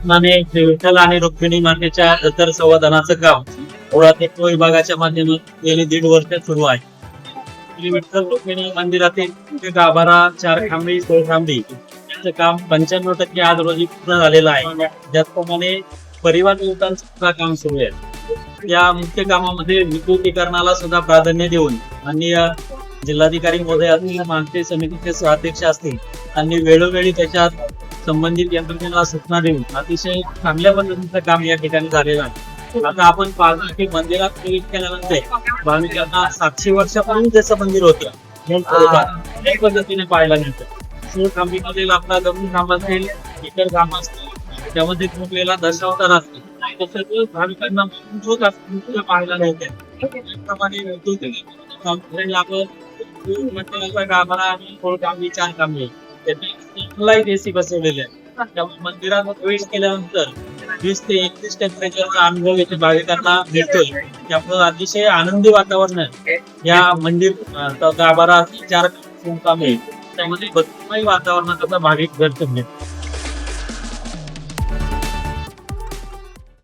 शासनाने विठ्ठल आणि रुक्मिणी मातेच्या जतर संवर्धनाचं काम मुळात विभागाच्या माध्यमातून गेली दीड वर्ष सुरू आहे. श्री विठ्ठल रुक्मिणी मंदिरातील मुख्य गाभारा चार खांबी सोळ खांबी याचं काम पंच्याण्णव टक्के आज रोजी पूर्ण झालेलं आहे. त्याचप्रमाणे परिवार नियोजनाचं सुद्धा काम सुरू आहे. या मुख्य कामामध्ये विद्युतीकरणाला सुद्धा प्राधान्य देऊन आणि जिल्हाधिकारी महोदय असतील मानते समितीचे अध्यक्ष असतील आणि वेळोवेळी त्याच्यात संबंधित यंत्रणेला सूचना देऊन अतिशय चांगल्या पद्धतीचं काम या ठिकाणी झालेलं आहे. आता आपण पाहतो की मंदिरात प्रवेश केल्यानंतर भाविकांना सातशे वर्षापूर्वी जसं मंदिर होतं त्या पद्धतीने पाहायला मिळतं. खांबीमधील आपला दगडू खांब असेल इतर खांब असतील त्यामध्ये झोपलेला दशावतार असतील तसंच भाविकांना पाहायला मिळते. त्याप्रमाणे आपण मंदिराचा गाभारा आणि खोल कांबी चार कांबी लाइट एसी बसवलेले आहे त्यामुळे मंदिरात प्रवेश केल्यानंतर वीस ते एकवीस टेम्परेचरचा अनुभव येथे भाविकांना मिळतोय त्यामुळे अतिशय आनंदी वातावरण आहे. या मंदिर गाभारा चार कांबी त्यामध्ये भक्तिमय वातावरणात भाविक दर्शन घेतात.